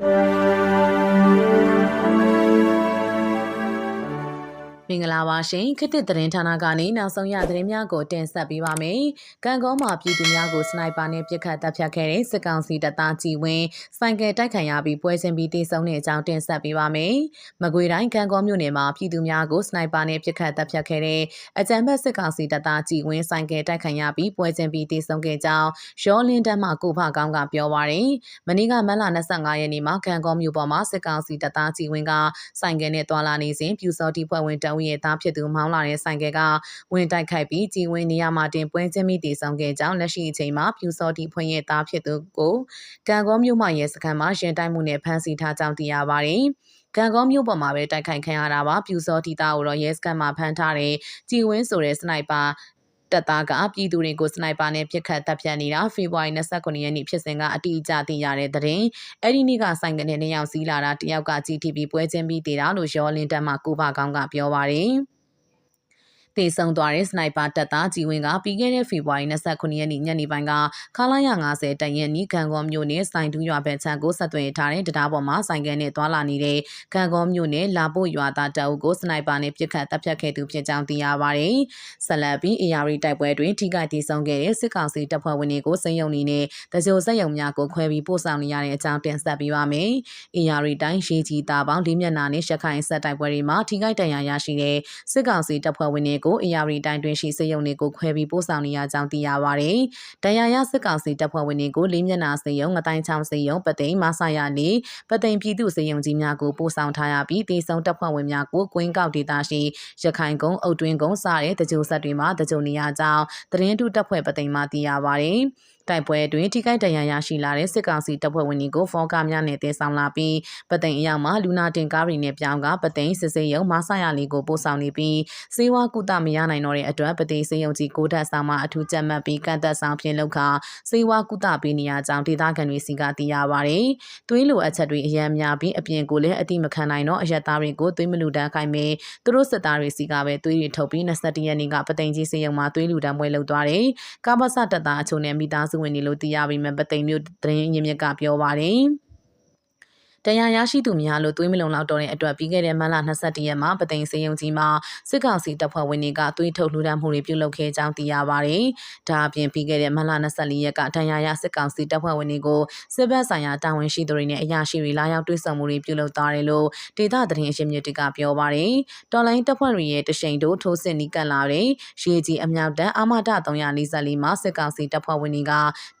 မ င်္ဂလာပါရှင်ခေတ်သစ်သတင်းဌာနကနေနောက်ဆုံးရသတင်းများကိုတင်ဆက်ပေးပါမယ်။ကံကောမှာပြည်သူများကိုစနိုက်ပါနဲ့ပစ်ခတ်တပ်ဖြတ်ခဲ့တဲ့စစ်ကောင်စီတပ်သားကြီးဝင်းဆိုင်ကယ်တိုက်ခံရပြီးပွဲချင်းပြီးတေဆုံးတဲ့အကြောင်းတင်ဆက်ပေးပါမယ်။မကွေတိုင်းကံကောမြို့နယ်မှာပြည်သူများကိုစနိုက်ပါနဲ့ပစ်ခတ်တပ်ဖြတ်ခဲ့တဲ့အကြံဖက်စစ်ကောင်စီတပ်သားကြီးဝင်းဆိုင်ကယ်တိုက်ခံရပြီးပွဲချင်းပြီးတေဆုံးခဲ့ကြောင်းရောလင်းတက်မှကိုဖကောင်းကပြောပါရယ်။မနေ့ကမတ်လ25ရက်နေ့မှာကံကောမြို့ပေါ်မှာစစ်ကောင်စီတပ်သားကြီးဝင်းကဆိုင်ကယ်နဲ့တွာလာနေစဉ်ပြူစောတိဖွဲ့ဝင်တအုပ်ရဲ့သားဖြစ်သူမောင်းလာတဲ့ဆိုင်ကယ်ကဝင်တိုက်ခိုက်ပြီးကြီးဝင်းနေရာမှာတင်ပွဲချင်းမိတည်ဆောင်ခဲ့ကြောင်းလက်ရှိအချိန်မှာပြူစောတိဖွင့်ရဲ့သားဖြစ်သူကိုကံကောမြို့မှရဲစခန်းမှာရင်တိုက်မှုနဲ့ဖမ်းဆီးထားကြောင်းသိရပါတယ်။ကံကောမြို့ပေါ်မှာပဲတိုက်ခိုက်ခံရတာပါပြူစောတီတာကိုတော့ရဲစခန်းမှာဖမ်းထားတဲ့ကြည်ဝင်းဆိုတဲ့စနိုက်ပါ တပ်သားကပြည်သူတွေကိုစနိုက်ပါနဲ့ပစ်ခတ်တပ်ဖြတ်နေတာဖေဖော်ဝါရီ29ရက်နေ့ဖြစ်စဉ်ကအတိအကျသိရတဲ့သတင်းအဲ့ဒီနေ့ကဆိုင်ကနေနှစ်ယောက်စီးလာတာတယောက်က GTP ပွဲချင်းပြီးတေတာလို့ရောလင်းတက်မှကိုပါကောင်းကပြောပါတယ် တေဆုံသွားတဲ့စနိုက်ပါတပ်သားကြီးဝင်းကပြီးခဲ့တဲ့ဖေဖော်ဝါရီ29ရက်နေ့ညနေပိုင်းကခလာရ90တရက်နီးခံကောမြို့နယ်စိုင်တူးရွာဘက်ချန်ကိုဆက်သွယ်ထားတဲ့တရားပေါ်မှာဆိုင်ကန်နဲ့သွာလာနေတဲ့ခံကောမြို့နယ်လာဖို့ရွာသားတအုပ်ကိုစနိုက်ပါနဲ့ပစ်ခတ်တပ်ဖြတ်ခဲ့သူဖြစ်ကြောင်းသိရပါတယ်။ဆက်လက်ပြီး AR တိုက်ပွဲတွင်ထိခိုက်ဒေဆုံးခဲ့တဲ့စစ်ကောင်စီတပ်ဖွဲ့ဝင်တွေကိုစိန်ယုံနေနဲ့တကြိုစက်ယုံများကိုခွဲပြီးပို့ဆောင်နေရတဲ့အကြောင်းတင်ဆက်ပေးပါမယ်။ AR တိုင်းရေးကြီးသားပေါင်းလေးမျက်နှာနဲ့ရှက်ခိုင်ဆက်တိုက်ပွဲတွေမှာထိခိုက်ဒဏ်ရာရရှိတဲ့စစ်ကောင်စီတပ်ဖွဲ့ဝင်တွေကို AR တိုင်းတွင်ရှိစေယုံတွေကိုခွဲပြီးပို့ဆောင်နေရကြောင်းသိရပါတယ်။ဒဏ်ရာရစစ်ကောင်စီတပ်ဖွဲ့ဝင်တွေကိုလေးမျက်နှာစေယုံငတိုင်းချောင်းစေယုံပသိမ်မဆရလေးပသိမ်ပြည်သူစေယုံကြီးများကိုပို့ဆောင်ထားရပြီးတေဆုံးတပ်ဖွဲ့ဝင်များကိုကွင်းကောက်ဒေသရှိရခိုင်ကုန်းအုတ်တွင်းကုန်းစတဲ့တကြိုဆက်တွေမှာတကြိုနေရကြောင်းသတင်းတုတပ်ဖွဲ့ပသိမ်မှသိရပါတယ်။ တိုက်ပွဲတွင်ထိခိုက်ဒဏ်ရာရရှိလာတဲ့စစ်ကောင်စီတပ်ဖွဲ့ဝင်တွေကိုဖောကားများနဲ့တင်ဆောင်လာပြီးပသိမ်အရောက်မှာလူနာတင်ကားတွေနဲ့ပြောင်းကပသိမ်စစ်စေးရုံမဆရလေးကိုပို့ဆောင်နေပြီးစေဝါကုသမရနိုင်တော့တဲ့အတွက်ပသိမ်စေယုံကြီးကိုဓာတ်ဆောင်မှအထူးကြက်မှတ်ပြီးကန့်သက်ဆောင်ဖြင့်လောက်ခါစေဝါကုသပေးနေရကြောင်းဒေသခံတွေစီကသိရပါတယ်။သွေးလိုအပ်ချက်တွေအများများပြီးအပြင်ကိုလည်းအတိမခံနိုင်တော့အရက်သားတွေကိုသွေးမလူတန်းခိုင်းမယ်သူတို့စစ်သားတွေစီကပဲသွေးတွေထုတ်ပြီး21ရက်နေ့ကပသိမ်ကြီးစေယုံမှာသွေးလူတန်းပွဲလုပ်သွားတယ်။ကာမဆတပ်သားအချို့နဲ့မိသားစုဝင်တွေလို့သိရပေမဲ့ပသိမ်မျိုးသတင်းရင်းမြစ်ကပြောပါတယ်။ တရားရရှိသူများလို့သွေးမလုံလောက်တော့တဲ့အတွက်ပြီးခဲ့တဲ့မတ်လ22ရက်မှာပသိမ်စေယုံကြီးမှာစစ်ကောင်စီတပ်ဖွဲ့ဝင်တွေကသွေးထုတ်လှူဒါန်းမှုတွေပြုလုပ်ခဲ့ကြောင်းသိရပါတယ်။ဒါအပြင်ပြီးခဲ့တဲ့မတ်လ24ရက်ကတရားရစစ်ကောင်စီတပ်ဖွဲ့ဝင်တွေကိုစစ်ဘက်ဆိုင်ရာတာဝန်ရှိသူတွေနဲ့အရာရှိတွေလာရောက်တွေ့ဆုံမှုတွေပြုလုပ်သွားတယ်လို့ဒေသသတင်းအရှင်မြစ်တွေကပြောပါတယ်။တော်လိုင်းတပ်ဖွဲ့တွေရဲ့တရှိန်တို့ထိုးစစ်နီးကပ်လာတဲ့ရေကြီးအမြောက်တန်းအာမဒ344မှာစစ်ကောင်စီတပ်ဖွဲ့ဝင်တွေက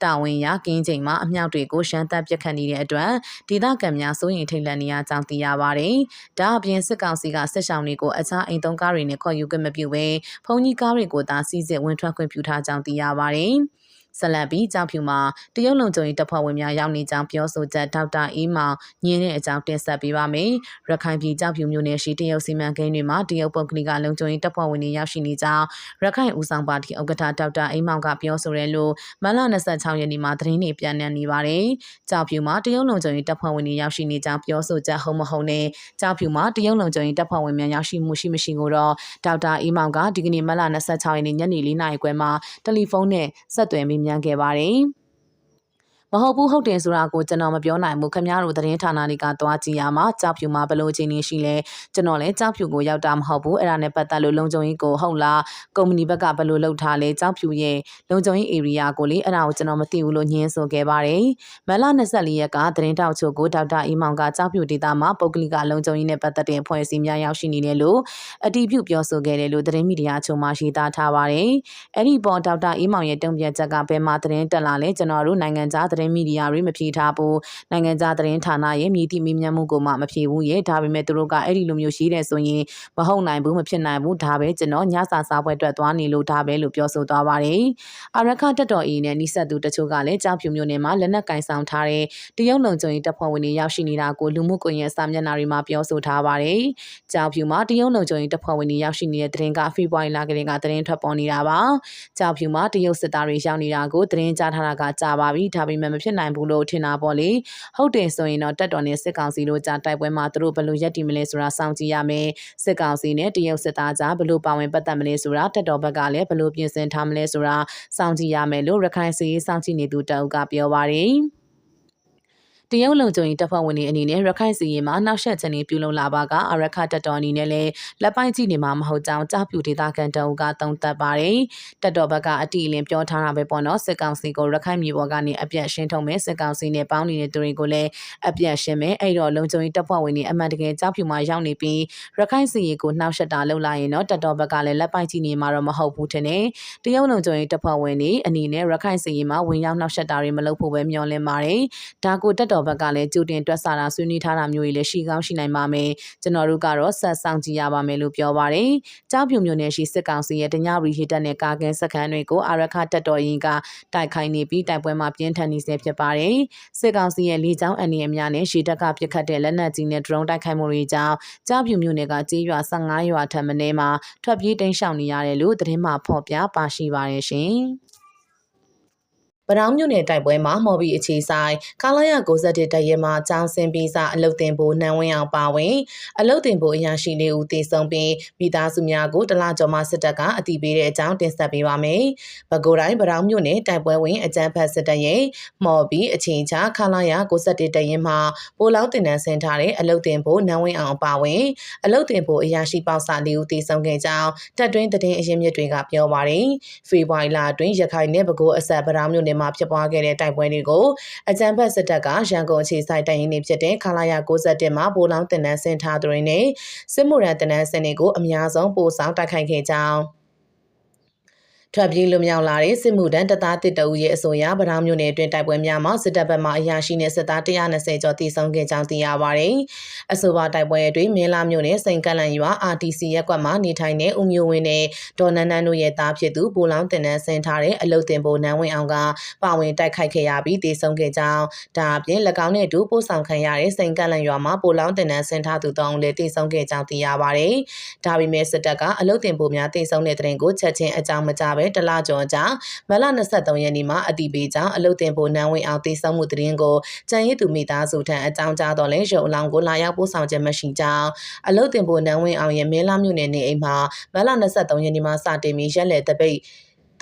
တာဝန်ရကင်းချိန်မှာအမြောက်တွေကိုရှမ်းတပ်ပစ်ခတ်နေတဲ့အတွက်ဒေသခံများစိုးရိမ်ထိတ်လန့်နေရကြောင်းသိရပါတယ်။ဒါအပြင်စစ်ကောင်စီကစစ်ဆောင်တွေကိုအခြားအိမ်သုံးကားတွေနဲ့ခေါ်ယူခွင့်မပြုဘဲဖုန်ကြီးကားတွေကိုသာစီးစစ်ဝင်ထွက်ခွင့်ပြုထားကြောင်းသိရပါတယ်။ ဆက်လက်ပြီးကြောင်ဖြူမှာတရုတ်လုံခြုံရေးတပ်ဖွဲ့ဝင်များရောက်နေကြောင်းပြောဆိုချက်ဒေါက်တာအေးမောင်ညင်းတဲ့အကြောင်းတင်ဆက်ပေးပါမယ်။ရခိုင်ပြည်ကြောင်ဖြူမြို့နယ်ရှိတရုတ်စီမံကိန်းတွေမှာတရုတ်ပုဂ္ဂလိကလုံခြုံရေးတပ်ဖွဲ့ဝင်တွေရောက်ရှိနေကြောင်းရခိုင်ဦးဆောင်ပါတီဥက္ကဋ္ဌဒေါက်တာအေးမောင်ကပြောဆိုရဲလို့မလ26ရက်နေ့မှာသတင်းတွေပြန်နှံနေပါတယ်။ကြောင်ဖြူမှာတရုတ်လုံခြုံရေးတပ်ဖွဲ့ဝင်တွေရောက်ရှိနေကြောင်းပြောဆိုချက်ဟုတ်မဟုတ်နဲ့ကြောင်ဖြူမှာတရုတ်လုံခြုံရေးတပ်ဖွဲ့ဝင်များရောက်ရှိမှုရှိမရှိကိုတော့ဒေါက်တာအေးမောင်ကဒီကနေ့မလ26ရက်နေ့ညနေ4နာရီခွဲမှာတယ်လီဖုန်းနဲ့ဆက်သွယ်မေးမြန်းခဲ့ပါတယ်။ မဟုတ်ဘူးဟုတ်တယ်ဆိုတာကိုကျွန်တော်မပြောနိုင်ဘူးခင်ဗျားတို့သတင်းဌာနတွေကသွားကြည့်ရမှာကြောက်ဖြူမှာဘလို့ချင်းနေရှိလဲကျွန်တော်လည်းကြောက်ဖြူကိုရောက်တာမဟုတ်ဘူးအဲ့ဒါနဲ့ပတ်သက်လို့လုံခြုံရေးကိုဟုတ်လားကုမ္ပဏီဘက်ကဘလို့လုပ်ထားလဲကြောက်ဖြူရဲ့လုံခြုံရေး area ကိုလေအဲ့ဒါကိုကျွန်တော်မသိဘူးလို့ညင်းဆိုခဲ့ပါတယ်မလ24ရက်ကသတင်းတောက်ချုပ်ကိုဒေါက်တာအီမောင်ကကြောက်ဖြူဒေတာမှာပုဂ္ဂလိကလုံခြုံရေးနဲ့ပတ်သက်တဲ့အဖွဲ့အစည်းများရောက်ရှိနေတယ်လို့အတီးပြုပြောဆိုခဲ့တယ်လို့သတင်းမီဒီယာချုပ်မှရေးသားထားပါတယ်အဲ့ဒီပေါ်ဒေါက်တာအီမောင်ရဲ့တုံ့ပြန်ချက်ကဘယ်မှာသတင်းတက်လာလဲကျွန်တော်တို့နိုင်ငံခြားသတင်းသတင်းမီဒီယာတွေမဖြေထားဘူးနိုင်ငံခြားသတင်းဌာနရဲ့မြည်သည့်မေးမြန်းမှုကိုမှမဖြေဘူးရဲ့ဒါပေမဲ့သူတို့ကအဲ့ဒီလိုမျိုးရှိတယ်ဆိုရင်မဟုတ်နိုင်ဘူးမဖြစ်နိုင်ဘူးဒါပဲကျွန်တော်ညစာစားပွဲအတွက်သွားနေလို့ဒါပဲလို့ပြောဆိုသွားပါတယ်အာရခတက်တော်အေးနဲ့နိဆက်သူတချို့ကလည်းကြောင်ဖြူမျိုးနယ်မှာလက်နက်ကင်ဆောင်ထားတဲ့တရုတ်လုံခြုံရေးတပ်ဖွဲ့ဝင်တွေရောက်ရှိနေတာကိုလူမှုကွန်ရက်စာမျက်နှာတွေမှာပြောဆိုထားပါတယ်ကြောင်ဖြူမှာတရုတ်လုံခြုံရေးတပ်ဖွဲ့ဝင်တွေရောက်ရှိနေတဲ့သတင်းကဖေဖော်ဝါရီလကတည်းကသတင်းထွက်ပေါ်နေတာပါကြောင်ဖြူမှာတရုတ်စစ်သားတွေရောက်နေတာကိုသတင်းကြားထားတာကကြာပါပြီဒါပေမဲ့မဖြစ်နိုင်ဘူးလို့ထင်တာပေါ့လေဟုတ်တယ်ဆိုရင်တော့တက်တော်နဲ့စစ်ကောင်စီတို့ကြားတိုက်ပွဲမှာသူတို့ဘယ်လိုရက်တည်မလဲဆိုတာစောင့်ကြည့်ရမယ်စစ်ကောင်စီနဲ့တရုတ်စစ်သားကြားဘယ်လိုပါဝင်ပတ်သက်မလဲဆိုတာတက်တော်ဘက်ကလည်းဘယ်လိုပြင်ဆင်ထားမလဲဆိုတာစောင့်ကြည့်ရမယ်လို့ရခိုင်စီစောင့်ကြည့်နေသူတအုပ်ကပြောပါတယ် တရုတ်လုံခြုံရေးတပ်ဖွဲ့ဝင်တွေအနေနဲ့ရခိုင်စီရင်မှာနောက်ဆက်ခြင်းတွေပြုလုပ်လာပါကအရခတပ်တော်အနေနဲ့လည်းလက်ပိုင်းကြည့်နေမှာမဟုတ်ကြောင်းကြားပြူဒေသခံတအုပ်ကသုံးသပ်ပါတယ်။တပ်တော်ဘက်ကအတိအလင်းပြောထားတာပဲပေါ့နော်စစ်ကောင်စီကိုရခိုင်မြေပေါ်ကနေအပြတ်ရှင်းထုတ်မယ်စစ်ကောင်စီနဲ့ပေါင်းနေတဲ့သူတွေကိုလည်းအပြတ်ရှင်းမယ်အဲ့တော့လုံခြုံရေးတပ်ဖွဲ့ဝင်တွေအမှန်တကယ်ကြားပြူမှာရောက်နေပြီးရခိုင်စီရင်ကိုနှောက်ယှက်တာလုပ်လာရင်တော့တပ်တော်ဘက်ကလည်းလက်ပိုင်းကြည့်နေမှာတော့မဟုတ်ဘူးထင်တယ်။တရုတ်လုံခြုံရေးတပ်ဖွဲ့ဝင်တွေအနေနဲ့ရခိုင်စီရင်မှာဝင်ရောက်နှောက်ယှက်တာတွေမလုပ်ဖို့ပဲမျှော်လင့်ပါတယ်။ဒါကိုတပ်တော်ဘက်ကလည်းကြိုတင်တွက်ဆတာဆွေးနွေးထားတာမျိုးတွေလည်းရှိကောင်းရှိနိုင်ပါမယ်။ကျွန်တော်တို့ကတော့ဆက်ဆောင်ကြည့်ရပါမယ်လို့ပြောပါတယ်။ကြောက်ဖြူမျိုးနယ်ရှိစစ်ကောင်စီရဲ့တညရီဟစ်တပ်နဲ့ကာကင်းစခန်းတွေကိုအာရခတပ်တော်ရင်ကတိုက်ခိုက်နေပြီးတိုက်ပွဲမှာပြင်းထန်နေဆဲဖြစ်ပါတယ်။စစ်ကောင်စီရဲ့လေကြောင်းအန်ရီအများနဲ့ရှေတပ်ကပစ်ခတ်တဲ့လက်နက်ကြီးနဲ့ drone တိုက်ခိုက်မှုတွေကြောင့်ကြောက်ဖြူမျိုးနယ်ကကြေးရွာ15ရွာထပ်မင်းမှာထွက်ပြေးတိမ်းရှောင်နေရတယ်လို့သတင်းမှဖော်ပြပါရှိပါတယ်ရှင်။ ပတောင်းမြို့နယ်တိုက်ပွဲမှာမော်ဘီအခြေဆိုင်ကာလာရ61တပ်ရဲမှចောင်းစင်ပြီးစာအလုတ်တင်ဖို့နှံဝင်းအောင်ပါဝင်အလုတ်တင်ဖို့အရာရှိလေးဦးတည်ဆုံပြီးမိသားစုများကိုတလကြော်မှစစ်တပ်ကအတိပေးတဲ့အကြောင်းတင်ဆက်ပေးပါမယ်။ပဲခူးတိုင်းပတောင်းမြို့နယ်တိုက်ပွဲဝင်အကြမ်းဖက်စစ်တပ်ရဲ့မော်ဘီအချိန်ချကာလာရ61တပ်ရဲမှပိုလောင်းတင်နန်းဆင်ထားတဲ့အလုတ်တင်ဖို့နှံဝင်းအောင်ပါဝင်အလုတ်တင်ဖို့အရာရှိပေါက်စာလေးဦးတည်ဆုံခဲ့ကြောင်းတပ်တွင်းသတင်းအရင်းမြစ်တွေကပြောပါတယ်။ဖေဖော်ဝါရီလအတွင်းရခိုင်နယ်ပဲခူးအဆက်ပတောင်းမြို့နယ်မှာဖြစ်ပွားခဲ့တဲ့တိုက်ပွဲတွေကိုအကြမ်းဖက်စစ်တပ်ကရန်ကုန်အခြေစိုက်တိုင်ရင်တွေဖြစ်တဲ့ခလာရ61မှာပိုလောင်းတင်နန်းဆင်ထားသူတွေနဲ့စစ်မှုရန်တင်နန်းဆင်တွေကိုအများဆုံးပို့ဆောင်တိုက်ခိုက်ခဲ့ကြောင်း ထွက်ပြေးလွတ်မြောက်လာတဲ့စစ်မှုထမ်းတပ်သားတစ်တအူရဲ့အဆိုအရဗရောင်းမြို့နယ်အတွင်းတိုက်ပွဲများမှာစစ်တပ်ဘက်မှအရာရှိနဲ့စစ်သား120ကျော်တိစုံခဲ့ကြောင်းသိရပါတယ်။အဆိုပါတိုက်ပွဲအတွင်းမင်းလာမြို့နယ်စိန်ကလန်ရွာ RTC ရက်ကွက်မှာနေထိုင်တဲ့ဦးမျိုးဝင်းနဲ့ဒေါ်နန်းနန်းတို့ရဲ့သားဖြစ်သူဘူလောင်းတင်နန်းဆင်ထားတဲ့အလုတ်တင်ပိုနန်းဝင်းအောင်ကပါဝင်တိုက်ခိုက်ခဲ့ရပြီးတိစုံခဲ့ကြောင်းဒါအပြင်၎င်းနဲ့အတူပို့ဆောင်ခံရတဲ့စိန်ကလန်ရွာမှာဘူလောင်းတင်နန်းဆင်ထားသူတောင်းလည်းတိစုံခဲ့ကြောင်းသိရပါတယ်။ဒါပေမဲ့စစ်တပ်ကအလုတ်တင်ပိုများတိစုံတဲ့တဲ့ရင်ကိုချက်ချင်းအကြောင်းမကြပဲတလကျော်ကြာမလ23ရက်နေ့မှာအတိပေးကြောင်းအလုတ်တင်ဖို့နန်းဝင်းအောင်တိစောက်မှုတရင်ကိုကြံရည်သူမိသားစုထံအကြောင်းကြားတော်လဲရုံအလောင်းကိုလာရောက်ပို့ဆောင်ခြင်းမရှိကြောင်းအလုတ်တင်ဖို့နန်းဝင်းအောင်ရဲ့မဲလာမြို့နယ်နေအိမ်မှာမလ23ရက်နေ့မှာစတင်ပြီးရက်လက်တပိတ်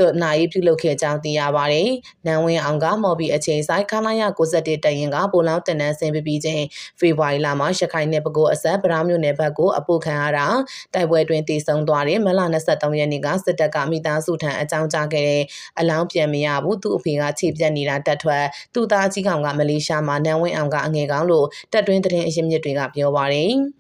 တို့နိုင်ပြုလုပ်ခဲ့ကြောင်းသိရပါတယ်။နန်းဝင်းအောင်ကမော်ဘီအချိန်ဆိုင်ခလာရ61တရင်ကပိုလောင်းတင်နန်းဆင်ပြပြီးချင်းဖေဖော်ဝါရီလမှာရခိုင်နယ်ပဲခူးအဆက်ဗရာမြို့နယ်ဘက်ကိုအပို့ခံရတာတိုက်ပွဲတွင်တည်ဆုံသွားတဲ့မလ23ရက်နေ့ကစစ်တပ်ကမိသားစုထံအကြောင်းကြားခဲ့တဲ့အလောင်းပြန်မရဘူးသူ့အဖေကခြေပြက်နေတာတက်ထွက်သူ့သားကြီးကောင်ကမလေးရှားမှာနန်းဝင်းအောင်ကအငယ်ကောင်လို့တက်တွင်းသတင်းအရင်းမြစ်တွေကပြောပါတယ်။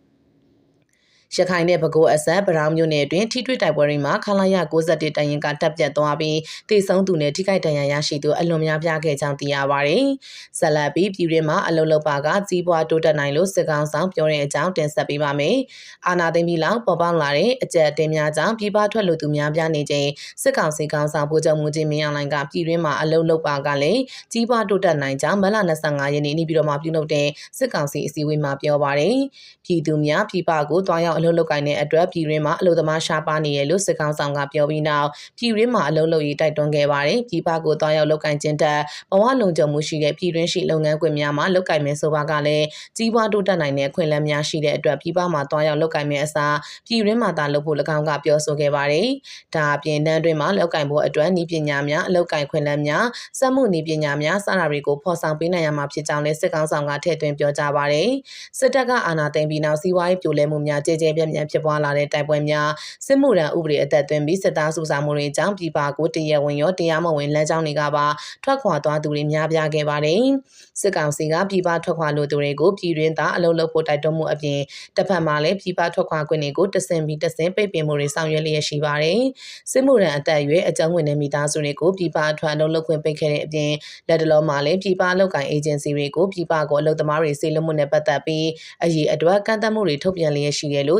ရခိုင်နဲ့ပဲခူးအဆက်ဗရောင်းမြို့နယ်တွင်ထိတွေ့တိုက်ပွဲတွေမှာခလာရ61တိုင်ရင်ကတပ်ပြတ်သွားပြီးတေဆုံးသူနဲ့ထိခိုက်ဒဏ်ရာရရှိသူအလွန်များပြားခဲ့ကြောင်းသိရပါတယ်။ဆက်လက်ပြီးပြည်တွင်းမှာအလုံလောက်ပါကကြီးပွားတိုးတက်နိုင်လို့စစ်ကောင်ဆောင်ပြောတဲ့အကြောင်းတင်ဆက်ပေးပါမယ်။အာနာသိမ့်ပြီးလောက်ပေါ်ပေါက်လာတဲ့အကြက်တင်များကြောင့်ပြည်ပထွက်လို့သူများပြားနေခြင်းစစ်ကောင်စီကောင်ဆောင်ဗိုလ်ချုပ်မှုချင်းမင်းအောင်လိုင်ကပြည်တွင်းမှာအလုံလောက်ပါကလည်းကြီးပွားတိုးတက်နိုင်ကြောင်းမလ25ရက်နေ့နေ့ပြည်တော်မှာပြုလုပ်တဲ့စစ်ကောင်စီအစည်းအဝေးမှာပြောပါတယ်။ပြည်သူများပြည်ပကိုတွားရောက်အလုပ်လုပ်ကိုင်တဲ့အတွက်ပြည်ရင်းမှာအလုပ်သမားရှားပါနေရလို့စစ်ကောင်ဆောင်ကပြောပြီးနောက်ပြည်ရင်းမှာအလုပ်လုပ်ရေးတိုက်တွန်းခဲ့ပါတယ်ပြည်ပကိုတွားရောက်လုပ်ကိုင်ခြင်းတက်ဘဝလုံခြုံမှုရှိတဲ့ပြည်ရင်းရှိလုပ်ငန်းခွင်များမှာလုပ်ကိုင်မယ်ဆိုပါကလည်းကြီးပွားတိုးတက်နိုင်တဲ့အခွင့်အလမ်းများရှိတဲ့အတွက်ပြည်ပမှာတွားရောက်လုပ်ကိုင်မယ်အစားပြည်ရင်းမှာသာလုပ်ဖို့၎င်းကပြောဆိုခဲ့ပါတယ်ဒါအပြင်တန်းတွင်မှာလုပ်ကိုင်ဖို့အတွက်ဤပညာများအလုပ်ကိုင်ခွင့်လမ်းများစက်မှုဤပညာများစတာတွေကိုဖော်ဆောင်ပေးနိုင်ရမှာဖြစ်ကြောင်းလည်းစစ်ကောင်ဆောင်ကထည့်သွင်းပြောကြားပါတယ်စစ်တပ်ကအာဏာသိမ်းပြီးနောက်စီးပွားရေးပြိုလဲမှုများကြဲကြဲပြန့်ပြန့်ဖြစ်ပွားလာတဲ့တိုက်ပွဲများစစ်မှုရန်ဥပဒေအသက်သွင်းပြီးစစ်သားစုဆောင်မှုတွေကြောင့်ပြည်ပကိုတရဝင်ရောတရားမဝင်လမ်းကြောင်းတွေကပါထွက်ခွာသွားသူတွေများပြားခဲ့ပါတယ်။စစ်ကောင်စီကပြည်ပထွက်ခွာလိုသူတွေကိုပြည်တွင်းသားအလုပ်လုပ်ဖို့တိုက်တွန်းမှုအပြင်တစ်ဖက်မှာလည်းပြည်ပထွက်ခွာခွင့်တွေကိုတဆင်ပြီးတဆင်ပိတ်ပင်မှုတွေဆောင်ရွက်လျက်ရှိပါတယ်။စစ်မှုရန်အသက်အရွယ်အကြောင်းဝင်တဲ့မိသားစုတွေကိုပြည်ပအထွက်အလုပ်လုပ်ခွင့်ပိတ်ခဲ့တဲ့အပြင်လက်တလုံးမှာလည်းပြည်ပအလုပ်ကိုင်အေဂျင်စီတွေကိုပြည်ပကိုအလုပ်သမားတွေစေလွှတ်မှုနဲ့ပတ်သက်ပြီးအရေးအတွက်ကန့်သတ်မှုတွေထုတ်ပြန်လျက်ရှိတယ်လို့